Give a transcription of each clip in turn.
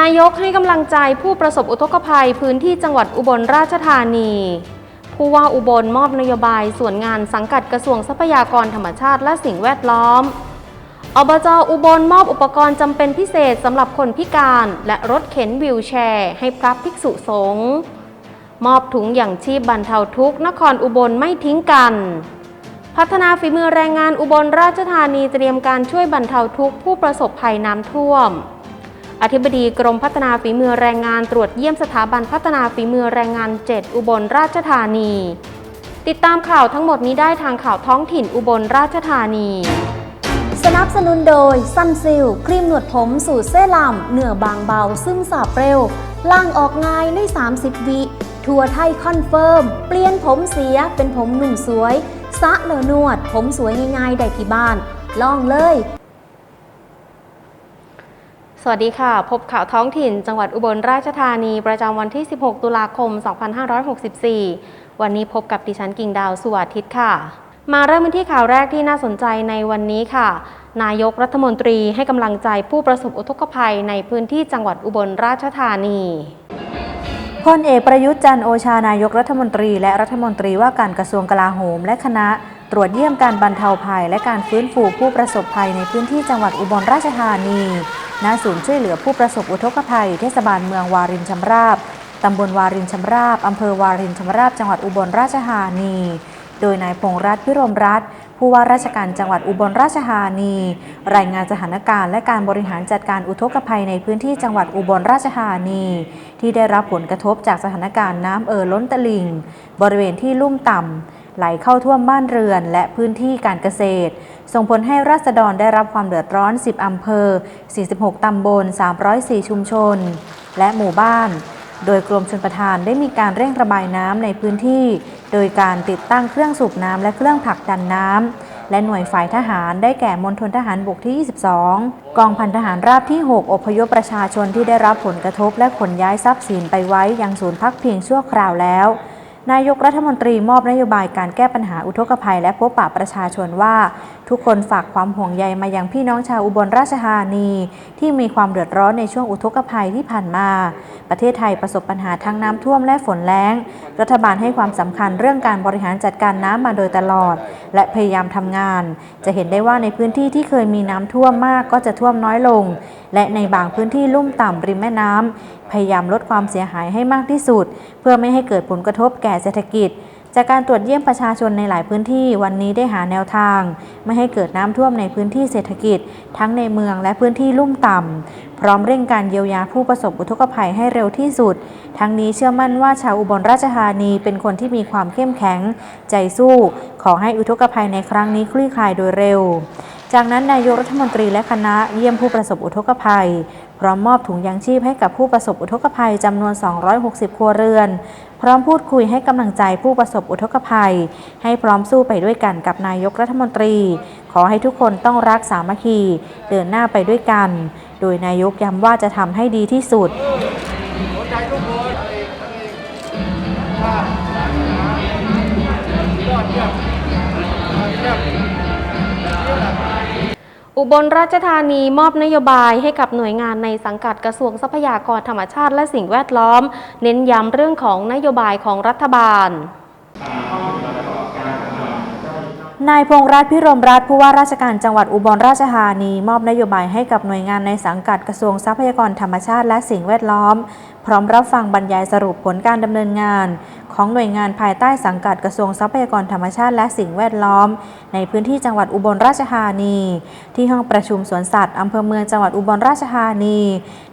นายกให้กำลังใจผู้ประสบอุทกภัยพื้นที่จังหวัดอุบลราชธานี ผู้ว่าอุบลมอบนโยบายส่วนงานสังกัดกระทรวงทรัพยากรธรรมชาติและสิ่งแวดล้อม อบจอุบลมอบอุปกรณ์จำเป็นพิเศษสำหรับคนพิการ และรถเข็นวิวแชร์ ให้พระภิกษุสงฆ์มอบถุงอย่างชีพบรรเทาทุกข์นครอุบลไม่ทิ้งกัน พัฒนาฝีมือแรงงานอุบลราชธานีเตรียมการช่วยบรรเทาทุกข์ผู้ประสบภัยน้ำท่วม อธิบดีกรมพัฒนาฝีมือแรงงานตรวจเยี่ยมสถาบันพัฒนาฝีมือแรงงาน 7 อุบลราชธานี ติดตามข่าวทั้งหมดนี้ได้ทางข่าวท้องถิ่นอุบลราชธานี สนับสนุนโดยซันซิลครีมหนวดผมสูตรเซรั่มเนื้อบางเบา ซึมสาบเร็ว ล่างออกง่ายใน 30 วิทัวไทยคอนเฟิร์ม เปลี่ยนผมเสียเป็นผมหนุ่มสวย สะเลอนวด ผมสวยง่ายๆได้ที่บ้าน ลองเลย สวัสดีค่ะ พบข่าวท้องถิ่น จังหวัดอุบลราชธานี ประจำวันที่ 16 ตุลาคม 2564 วันนี้พบกับดิฉันกิ่งดาวสุวัทิตค่ะ มาเริ่มที่ข่าวแรกที่น่าสนใจในวันนี้ค่ะ นายกรัฐมนตรีให้กำลังใจผู้ประสบอุทกภัยในพื้นที่จังหวัดอุบลราชธานีพลเอกประยุทธ์จันทร์โอชานายกรัฐมนตรี และรัฐมนตรีว่าการกระทรวงกลาโหม และคณะตรวจเยี่ยมการบรรเทาภัย และการฟื้นฟูผู้ประสบภัยในพื้นที่จังหวัดอุบลราชธานี ณศูนย์ช่วยเหลือผู้ประสบอุทกภัย เทศบาลเมืองวารินชำราบ ตำบลวารินชำราบ อำเภอวารินชำราบ จังหวัดอุบลราชธานี โดยนายพงษ์รัตน์พิรมรัตน์ผู้ว่าราชการจังหวัดอุบลราชธานี รายงานสถานการณ์และการบริหารจัดการอุทกภัยในพื้นที่จังหวัดอุบลราชธานี ที่ได้รับผลกระทบจากสถานการณ์น้ำเอ่อล้นตลิ่ง บริเวณที่ลุ่มต่ำ ไหลเข้าท่วมบ้านเรือนและพื้นที่การเกษตร ส่งผลให้ราษฎรได้รับความเดือดร้อน 10 อำเภอ 46 ตำบล 304 ชุมชน และหมู่บ้าน โดยกรมชลประทานได้มีการเร่งระบายน้ำในพื้นที่ โดยการติดตั้งเครื่องสูบน้ำและเครื่องผลักดันน้ำ และหน่วยฝ่ายทหารได้แก่มณฑลทหารบกที่ 22 กองพันทหารราบที่ 6 อพยพประชาชนที่ได้รับผลกระทบและขนย้ายทรัพย์สินไปไว้ยังศูนย์พักพิงชั่วคราวแล้ว นายกรัฐมนตรีมอบนโยบายการแก้ปัญหาอุทกภัย และพบปะประชาชนว่า ทุกคนฝากความห่วงใยมายังพี่น้องชาวอุบลราชธานี ที่มีความเดือดร้อนในช่วงอุทกภัยที่ผ่านมา ประเทศไทยประสบปัญหาทั้งน้ำท่วมและฝนแล้ง รัฐบาลให้ความสำคัญเรื่องการบริหารจัดการน้ำมาโดยตลอด และพยายามทำงาน จะเห็นได้ว่าในพื้นที่ที่เคยมีน้ำท่วมมากก็จะท่วมน้อยลง และในบางพื้นที่ลุ่มต่ำริมแม่น้ำพยายามลดความเสียหายให้มากที่สุด เพื่อไม่ให้เกิดผลกระทบแก่เศรษฐกิจจากการตรวจเยี่ยมประชาชนในหลายพื้นที่วันนี้ได้หาแนวทาง ไม่ให้เกิดน้ำท่วมในพื้นที่เศรษฐกิจ ทั้งในเมืองและพื้นที่ลุ่มต่ำ พร้อมเร่งการเยียวยาผู้ประสบอุทกภัยให้เร็วที่สุด ทั้งนี้เชื่อมั่นว่าชาวอุบลราชธานีเป็นคนที่มีความเข้มแข็ง ใจสู้ ขอให้อุทกภัยในครั้งนี้คลี่คลายโดยเร็ว จากนั้นนายกรัฐมนตรีและคณะเยี่ยมผู้ประสบอุทกภัย พร้อมมอบถุงยางชีพให้กับผู้ประสบอุทกภัยจำนวน 260 ครัวเรือน พร้อมพูดคุยให้กำลังใจผู้ประสบอุทกภัย ให้พร้อมสู้ไปด้วยกันกับนายกรัฐมนตรี ขอให้ทุกคนต้องรักสามัคคีเดินหน้าไปด้วยกัน โดยนายกย้ำว่าจะทำให้ดีที่สุดอุบลราชธานีมอบนโยบายให้กับหน่วยงานในสังกัดกระทรวงทรัพยากรธรรมชาติและสิ่งแวดล้อม เน้นย้ำเรื่องของนโยบายของรัฐบาล นายพงษ์รัตน์พิรมรัตน์ผู้ว่าราชการจังหวัดอุบลราชธานี มอบนโยบายให้กับหน่วยงานในสังกัดกระทรวงทรัพยากรธรรมชาติและสิ่งแวดล้อม พร้อมรับฟังบรรยายสรุปผลการดำเนินงาน ของหน่วยงานภายใต้สังกัดกระทรวงทรัพยากรธรรมชาติและสิ่งแวดล้อม ในพื้นที่จังหวัดอุบลราชธานี ที่ห้องประชุมสวนสัตว์อำเภอเมืองจังหวัดอุบลราชธานี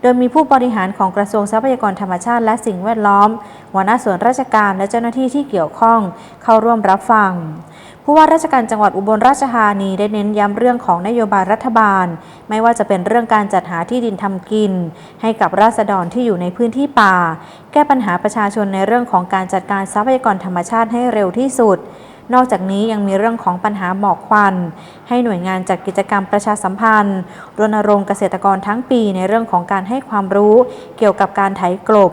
โดยมีผู้บริหารของกระทรวงทรัพยากรธรรมชาติและสิ่งแวดล้อมหัวหน้าส่วนราชการและเจ้าหน้าที่ที่เกี่ยวข้อง เข้าร่วมรับฟัง ผู้ว่าราชการจังหวัดอุบลราชธานีได้เน้นย้ำเรื่องของนโยบายรัฐบาล ไม่ว่าจะเป็นเรื่องการจัดหาที่ดินทำกิน ให้กับราษฎรที่อยู่ในพื้นที่ป่า แก้ปัญหาประชาชนในเรื่องของการจัดการทรัพยากรธรรมชาติให้เร็วที่สุดนอกจากนี้ยังมีเรื่องของปัญหาหมอกควัน ให้หน่วยงานจัดกิจกรรมประชาสัมพันธ์ รณรงค์เกษตรกรทั้งปีในเรื่องของการให้ความรู้ เกี่ยวกับการไถกลบ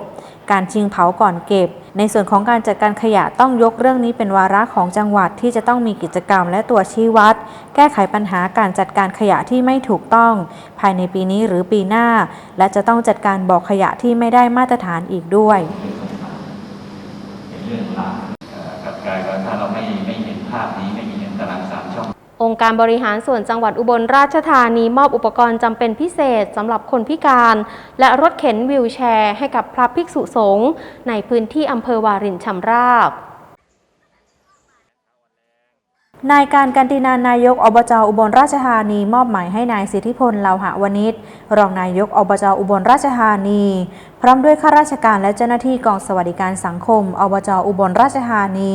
การชิงเผาก่อนเก็บ ในส่วนของการจัดการขยะต้องยกเรื่องนี้เป็นวาระของจังหวัดที่จะต้องมีกิจกรรมและตัวชี้วัด แก้ไขปัญหาการจัดการขยะที่ไม่ถูกต้อง ภายในปีนี้หรือปีหน้า และจะต้องจัดการบอกขยะที่ไม่ได้มาตรฐานอีกด้วย องค์การบริหารส่วนจังหวัดอุบลราชธานีมอบอุปกรณ์จำเป็นพิเศษสำหรับคนพิการ และรถเข็นวิวแชร์ให้กับพระภิกษุสงฆ์ในพื้นที่อำเภอวารินชำราบนายการกันตินานายกอบจอุบลราชธานี มอบหมายให้นายสิทธิพลเลาหะวณิชรองนายกอบจอุบลราชธานี ร้อมด้วยข้าราชการและเจ้าหน้าที่กองสวัสดิการสังคม อบจอุบลราชธานี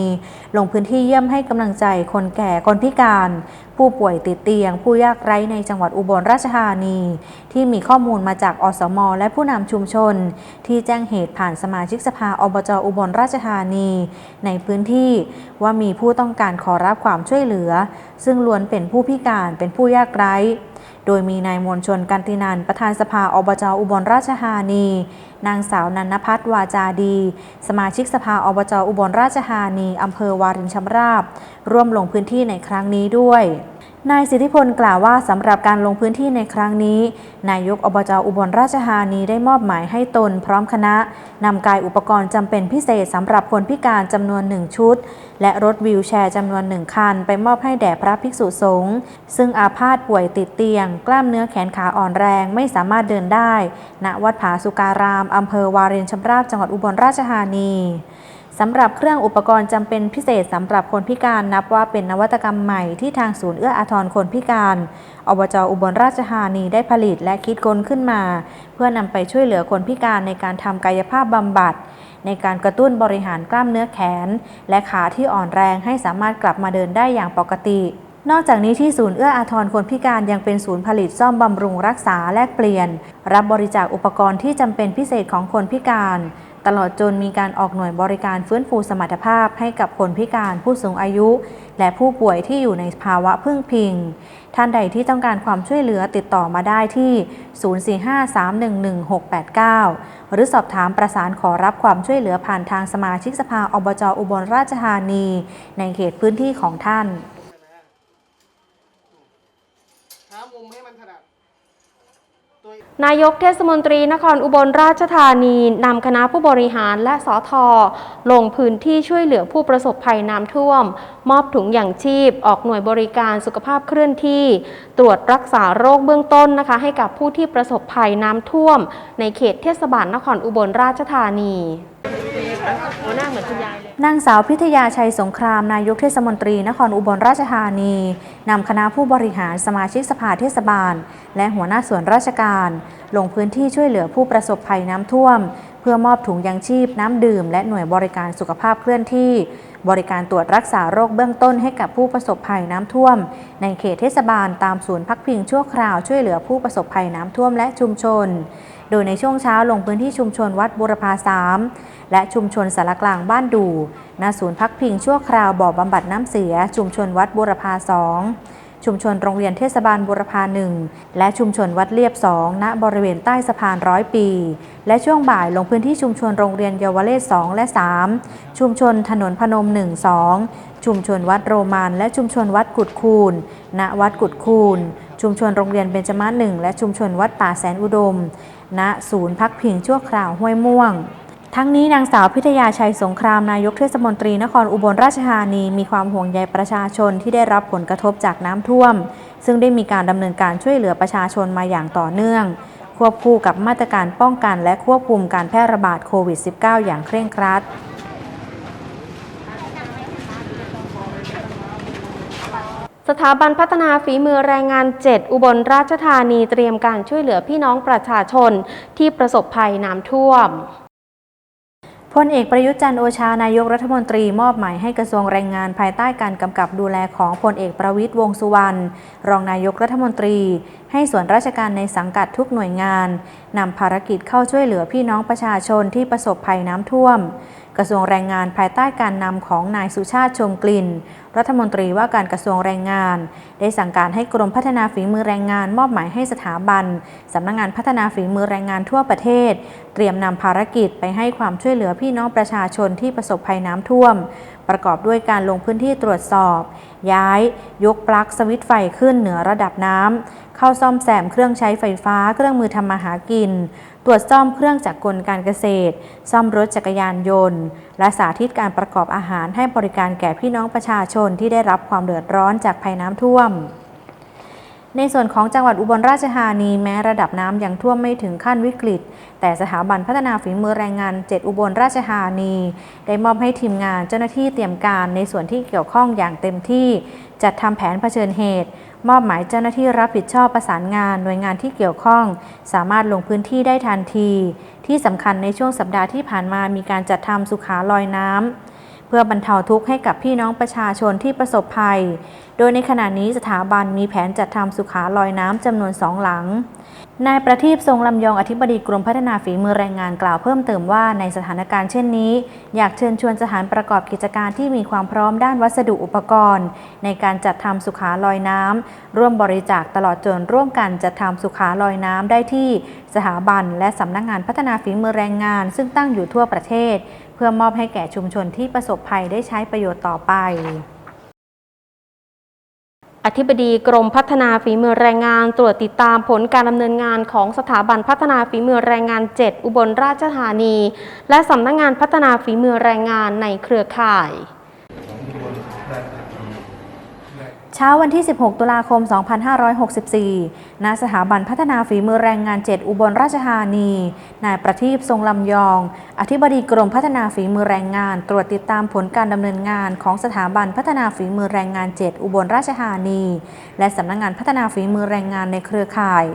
ลงพื้นที่เยี่ยมให้กำลังใจคนแก่คนพิการ ผู้ป่วยติดเตียง ผู้ยากไร้ในจังหวัดอุบลราชธานี ที่มีข้อมูลมาจากอสม และผู้นำชุมชน ที่แจ้งเหตุผ่านสมาชิกสภาอบจอุบลราชธานี ในพื้นที่ว่ามีผู้ต้องการขอรับความช่วยเหลือ ซึ่งล้วนเป็นผู้พิการเป็นผู้ยากไร้ โดยมีนายมวลชนกันตินันประธานสภาอบจอุบลราชธานี นางสาวนันพัฒน์วาจาดี สมาชิกสภาอบจอุบลราชธานีอำเภอวารินชำราบ ร่วมลงพื้นที่ในครั้งนี้ด้วย นายสิทธิพลกล่าวว่าสำหรับการลงพื้นที่ในครั้งนี้ นายกอบจอุบลราชธานีได้มอบหมายให้ตนพร้อมคณะนำกายอุปกรณ์จำเป็นพิเศษสำหรับคนพิการจำนวนหนึ่งชุด และรถวีลแชร์จำนวนหนึ่งคัน ไปมอบให้แด่พระภิกษุสงฆ์ซึ่งอาพาธป่วยติดเตียง กล้ามเนื้อแขนขาอ่อนแรงไม่สามารถเดินได้ ณวัดผาสุการามอำเภอวารินชำราบจังหวัดอุบลราชธานี สำหรับเครื่องอุปกรณ์จำเป็นพิเศษสำหรับคนพิการนับว่าเป็นนวัตกรรมใหม่ที่ทางศูนย์เอื้ออาทรคนพิการ อบจอุบลราชธานีได้ผลิตและคิดค้นขึ้นมา เพื่อนำไปช่วยเหลือคนพิการในการทำกายภาพบำบัด ในการกระตุ้นบริหารกล้ามเนื้อแขน และขาที่อ่อนแรงให้สามารถกลับมาเดินได้อย่างปกตินอกจากนี้ที่ศูนย์เอื้ออาทรคนพิการยังเป็นศูนย์ผลิตซ่อมบำรุงรักษาแลกเปลี่ยน รับบริจาคอุปกรณ์ที่จำเป็นพิเศษของคนพิการ ตลอดจนมีการออกหน่วยบริการฟื้นฟูสมรรถภาพให้กับคนพิการผู้สูงอายุ และผู้ป่วยที่อยู่ในภาวะพึ่งพิง ท่านใดที่ต้องการความช่วยเหลือติดต่อมาได้ที่ 0453111689 หรือสอบถามประสานขอรับความช่วยเหลือผ่านทางสมาชิกสภาอบจอุบลราชธานี ในเขตพื้นที่ของท่าน หามุมให้มันถนัด นายกเทศมนตรีนครอุบลราชธานีนำคณะผู้บริหารและสอทอลงพื้นที่ช่วยเหลือผู้ประสบภัยน้ำท่วม มอบถุงอย่างชีพ ออกหน่วยบริการสุขภาพเคลื่อนที่ ตรวจรักษาโรคเบื้องต้นนะคะ ให้กับผู้ที่ประสบภัยน้ำท่วม ในเขตเทศบาลนครอุบลราชธานี นาเหมือนคุณยายเลยนางสาวพิทยาชัยสงคราม นายกเทศมนตรีนครอุบลราชธานีนำคณะผู้บริหารสมาชิกสภาเทศบาล และหัวหน้าส่วนราชการ ลงพื้นที่ช่วยเหลือผู้ประสบภัยน้ำท่วม เพื่อมอบถุงยังชีพน้ำดื่ม และหน่วยบริการสุขภาพเคลื่อนที่ บริการตรวจรักษาโรคเบื้องต้นให้กับผู้ประสบภัยน้ำท่วม ในเขตเทศบาลตามศูนย์พักพิงชั่วคราวช่วยเหลือผู้ประสบภัยน้ำท่วมและชุมชน โดยในช่วงเช้าลงพื้นที่ชุมชนวัดบุรพาสามและชุมชนสารกลางบ้านดูณศูนย์พักพิงชั่วคราวบ่อบำบัดน้ำเสีย ชุมชนวัดบุรพาสองชุมชนโรงเรียนเทศบาลบุรพาหนึ่งและชุมชนวัดเลียบสองณบริเวณใต้สะพานร้อยปี และช่วงบ่ายลงพื้นที่ชุมชนโรงเรียนเยาวเลศ2และ 3 ชุมชนถนนพนม 1 2 ชุมชนวัดโรมัน และชุมชนวัดกุดคูนณวัดกุดคูน ชุมชนโรงเรียนเบญจมาศหนึ่งและชุมชนวัดป่าแสนอุดม ณ ศูนย์พักพิงชั่วคราวห้วยม่วง ทั้งนี้นางสาวพิทยาชัยสงครามนายกเทศมนตรีนครอุบลราชธานีมีความห่วงใยประชาชนที่ได้รับผลกระทบจากน้ำท่วม ซึ่งได้มีการดำเนินการช่วยเหลือประชาชนมาอย่างต่อเนื่อง ควบคู่กับมาตรการป้องกันและควบคุมการแพร่ระบาดโควิด -19 อย่างเคร่งครัด สถาบันพัฒนาฝีมือแรงงาน 7 อุบลราชธานีเตรียมการช่วยเหลือพี่น้องประชาชนที่ประสบภัยน้ำท่วมพลเอกประยุทธ์จันโอชานายกรัฐมนตรีมอบหมายให้กระทรวงแรงงานภายใต้การกำกับดูแลของพลเอกประวิตรวงษ์สุวรรณรองนายกรัฐมนตรี ให้ส่วนราชการในสังกัดทุกหน่วยงานนำภารกิจเข้าช่วยเหลือพี่น้องประชาชนที่ประสบภัยน้ำท่วมกระทรวงแรงงานภายใต้การนำของนายสุชาติชมกลิ่น รัฐมนตรีว่าการกระทรวงแรงงาน ได้สั่งการให้กรมพัฒนาฝีมือแรงงาน มอบหมายให้สถาบันสำนักงงานพัฒนาฝีมือแรงงานทั่วประเทศ เตรียมนำภารกิจไปให้ความช่วยเหลือพี่น้องประชาชนที่ประสบภัยน้ำท่วม ประกอบด้วยการลงพื้นที่ตรวจสอบ ย้าย ยกปลั๊กสวิตช์ไฟขึ้นเหนือระดับน้ำเข้าซ่อมแซมเครื่องใช้ไฟฟ้า เครื่องมือทำมาหากิน ตรวจซ่อมเครื่องจักรกลการเกษตร ซ่อมรถจักรยานยนต์ และสาธิตการประกอบอาหารให้บริการแก่พี่น้องประชาชนที่ได้รับความเดือดร้อนจากภัยน้ำท่วม ในส่วนของจังหวัดอุบลราชธานีแม้ระดับน้ำยังท่วมไม่ถึงขั้นวิกฤต แต่สถาบันพัฒนาฝีมือแรงงาน 7 อุบลราชธานี ได้มอบให้ทีมงานเจ้าหน้าที่เตรียมการในส่วนที่เกี่ยวข้องอย่างเต็มที่ จัดทำแผนเผชิญเหตุ มอบหมายเจ้าหน้าที่รับผิดชอบประสานงานหน่วยงานที่เกี่ยวข้อง สามารถลงพื้นที่ได้ทันที ที่สำคัญในช่วงสัปดาห์ที่ผ่านมามีการจัดทำสุขาลอยน้ำเพื่อบรรเทาทุกข์ให้กับพี่น้องประชาชนที่ประสบภัย ดยในขณะนี้สถาบันมีแผนจัดทำสุขาลอยน้ำจำนวนสองหลัง นายประทีปทรงลำยองอธิบดีกรมพัฒนาฝีมือแรงงานกล่าวเพิ่มเติมว่าในสถานการณ์เช่นนี้ อยากเชิญชวนสถานประกอบกิจการที่มีความพร้อมด้านวัสดุอุปกรณ์ ในการจัดทำสุขาลอยน้ำร่วมบริจาคตลอดจนร่วมกันจัดทำสุขาลอยน้ำได้ที่สถาบัน และสำนักงานพัฒนาฝีมือแรงงาน ซึ่งตั้งอยู่ทั่วประเทศ เพื่อมอบให้แก่ชุมชนที่ประสบภัยได้ใช้ประโยชน์ต่อไป อธิบดีกรมพัฒนาฝีมือแรงงาน ตรวจติดตามผลการดำเนินงานของสถาบันพัฒนาฝีมือแรงงาน 7 อุบลราชธานี และสำนักงงานพัฒนาฝีมือแรงงานในเครือข่าย เช้าวันที่ 16 ตุลาคม 2564 ณ สถาบันพัฒนาฝีมือแรงงาน 7 อุบลราชธานี นายประทีปทรงลำยอง อธิบดีกรมพัฒนาฝีมือแรงงาน ตรวจติดตามผลการดำเนินงานของสถาบันพัฒนาฝีมือแรงงาน 7 อุบลราชธานี และสำนักงานพัฒนาฝีมือแรงงานในเครือข่าย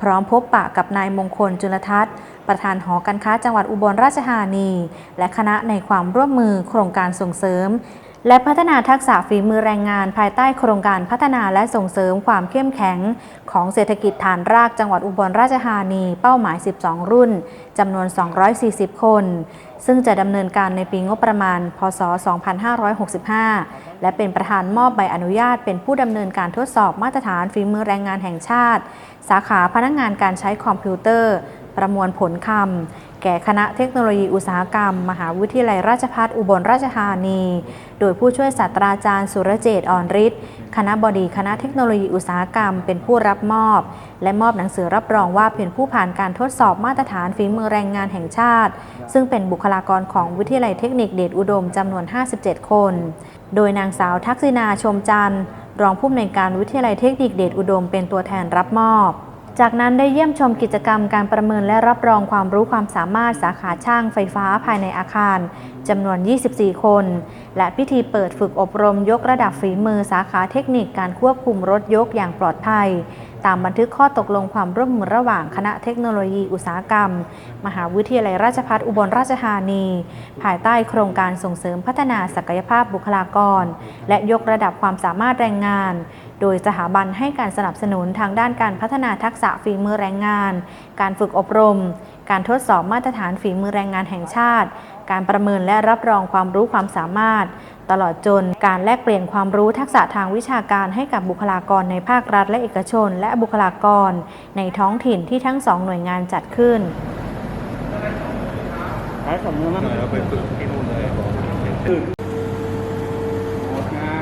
พร้อมพบปะกับนายมงคลจุลทัศน์ประธานหอการค้าจังหวัดอุบลราชธานี และคณะในความร่วมมือโครงการส่งเสริม และพัฒนาทักษะฝีมือแรงงานภายใต้โครงการพัฒนาและส่งเสริมความเข้มแข็ง ของเศรษฐกิจฐานรากจังหวัดอุบลราชธานี เป้าหมาย 12 รุ่นจำนวน 240 คน ซึ่งจะดำเนินการในปีงบประมาณ พศ 2565 และเป็นประธานมอบใบอนุญาต เป็นผู้ดำเนินการทดสอบมาตรฐานฝีมือแรงงานแห่งชาติ สาขาพนักงานการใช้คอมพิวเตอร์ ประมวลผลคำแก่คณะเทคโนโลยีอุตสาหกรรม มหาวิทยาลัยราชภัฏอุบลราชธานี โดยผู้ช่วยศาสตราจารย์สุรเจตอ่อนฤทธิ์คณะบดีคณะเทคโนโลยีอุตสาหกรรม เป็นผู้รับมอบ และมอบหนังสือรับรองว่าเป็นผู้ผ่านการทดสอบมาตรฐานฝีมือแรงงานแห่งชาติ ซึ่งเป็นบุคลากรของวิทยาลัยเทคนิคเดชอุดมจำนวน 57 คน โดยนางสาวทักษิณาชมจันทร์รองผู้อำนวยการวิทยาลัยเทคนิคเดชอุดมเป็นตัวแทนรับมอบ จากนั้นได้เยี่ยมชมกิจกรรมการประเมินและรับรองความรู้ความสามารถสาขาช่างไฟฟ้าภายในอาคารจำนวน 24 คน และพิธีเปิดฝึกอบรมยกระดับฝีมือสาขาเทคนิคการควบคุมรถยกอย่างปลอดภัย ตามบันทึกข้อตกลงความร่วมมือระหว่างคณะเทคโนโลยีอุตสาหกรรม มหาวิทยาลัยราชภัฏอุบลราชธานี ภายใต้โครงการส่งเสริมพัฒนาศักยภาพบุคลากร และยกระดับความสามารถแรงงาน โดยสถาบันให้การสนับสนุนทางด้านการพัฒนาทักษะฝีมือแรงงาน การฝึกอบรม การทดสอบมาตรฐานฝีมือแรงงานแห่งชาติ การประเมินและรับรองความรู้ความสามารถ ตลอดจนการแลกเปลี่ยนความรู้ทักษะทางวิชาการให้กับบุคลากรในภาครัฐและเอกชน และบุคลากร ในท้องถิ่นที่ทั้งสองหน่วยงานจัดขึ้นใช้สมมือมากเลยไปฝึกที่นู่นเลยบอกโอดงา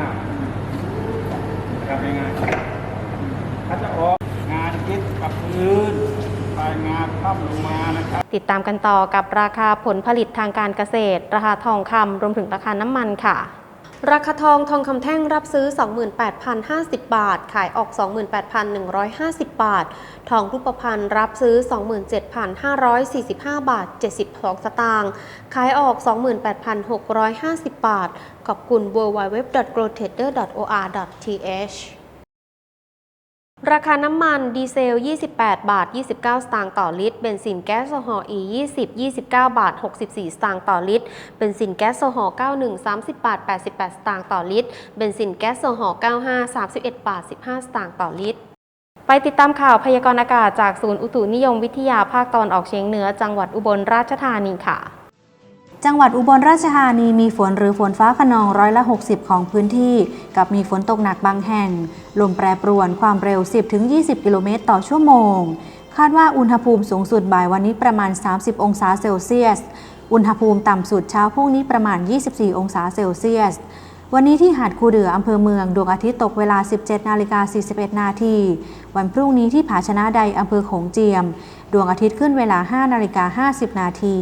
ทำยังไงถ้าจะออกงาคิดกับพื้นปลายงาพับลงมา ติดตามกันต่อกับราคาผลผลิตทางการเกษตร ราคาทองคำรวมถึงราคาน้ำมันค่ะ ราคาทองทองคำแท่งรับซื้อ 28,050 บาท ขายออก 28,150 บาท ทองรูปพรรณรับซื้อ 27,545 บาท 72 สตางค์ขายออก 28,650 บาท ขอบคุณ www.grotrader.or.th ราคาน้ำมันดีเซล 28 บาท 29 สตางค์ต่อลิตร เบนซินแก๊สโซฮอล์ E 20 29 บาท 64 สตางค์ต่อลิตร เบนซินแก๊สโซฮอล์ 91 30 บาท 88 สตางค์ต่อลิตร เบนซินแก๊สโซฮอล์ 95 31 บาท 15 สตางค์ต่อลิตร ไปติดตามข่าวพยากรณ์อากาศจากศูนย์อุตุนิยมวิทยาภาคตอนออกเฉียงเหนือจังหวัดอุบลราชธานีค่ะ จังหวัดอุบลราชธานีมีฝนหรือฝนฟ้าขนองร้อยละ 60 ของพื้นที่ กับมีฝนตกหนักบางแห่ง ลมแปรปรวนความเร็ว 10-20 กิโลเมตรต่อชั่วโมง คาดว่าอุณหภูมิสูงสุดบ่ายวันนี้ประมาณ 30 องศาเซลเซียส อุณหภูมิต่ำสุดเช้าพรุ่งนี้ประมาณ 24 องศาเซลเซียส วันนี้ที่หาดคูเดืออำเภอเมืองดวงอาทิตย์ตกเวลา 17นาฬิกา41นาทีวันพรุ่งนี้ที่ผาชนะใดอำเภอโขงเจียม ดวงอาทิตย์ขึ้นเวลา 5นาฬิกา50นาที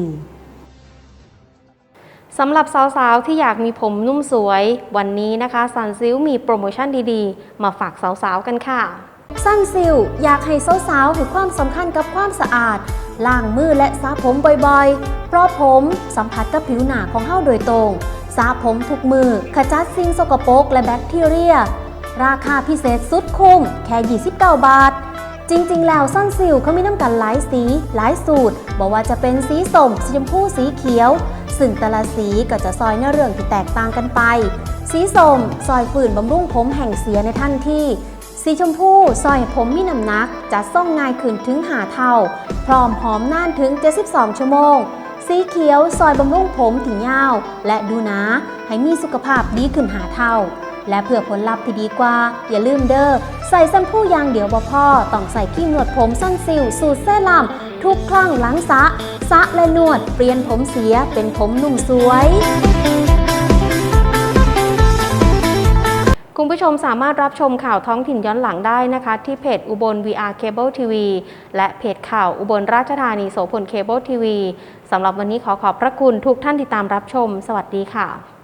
สำหรับสาวๆ ที่อยากมีผมนุ่มสวย วันนี้นะคะซันซิลมีโปรโมชั่นดีๆ มาฝากสาวๆ กันค่ะสันซิลอยากให้สาวๆให้ความสำคัญกับความสะอาดล้างมือและสระผมบ่อยๆ เพราะผมสัมผัสกับผิวหนาของเฮาโดยตรงสระผมทุกมือขจัดสิ่งสกปรกและแบคทีเรีย ราคาพิเศษสุดคุ้มแค่ 29 บาท จริงๆ แล้วซ่อนซิลเขามีน้ำกันหลายสี หลายสูตรบอกว่าจะเป็นสีส้มสีชมพูสีเขียว ซึ่งแต่ละสีก็จะซอยในเรื่องที่แตกต่างกันไป สีส้มซอยฝืนบำรุงผมแห่งเสียในทันทีสีชมพูซอยผมมีน้ำหนักจะส่องง่ายขึ้นถึงหาเท่า พร้อมหอมน่านถึง 72 ชั่วโมง สีเขียวซอยบำรุงผมถี่ยาว และดูนะให้มีสุขภาพดีขึ้นหาเท่า และเพื่อผลลัพธ์ที่ดีกว่า อย่าลืมเด้อใส่แชมพูยางเดียวบ่พอต้องใส่ครีมนวดผมสั้นซิลสูตรเซรั่ม ทุกครั้งหลังสระสระและนวด เปลี่ยนผมเสียเป็นผมนุ่มสวยคุณผู้ชมสามารถรับชมข่าวท้องถิ่นย้อนหลังได้นะคะ ที่เพจอุบล VR Cable TV และเพจข่าวอุบลราชธานีโสพลเคเบิลทีวีสำหรับวันนี้ขอขอบพระคุณทุกท่านที่ตามรับชม สวัสดีค่ะ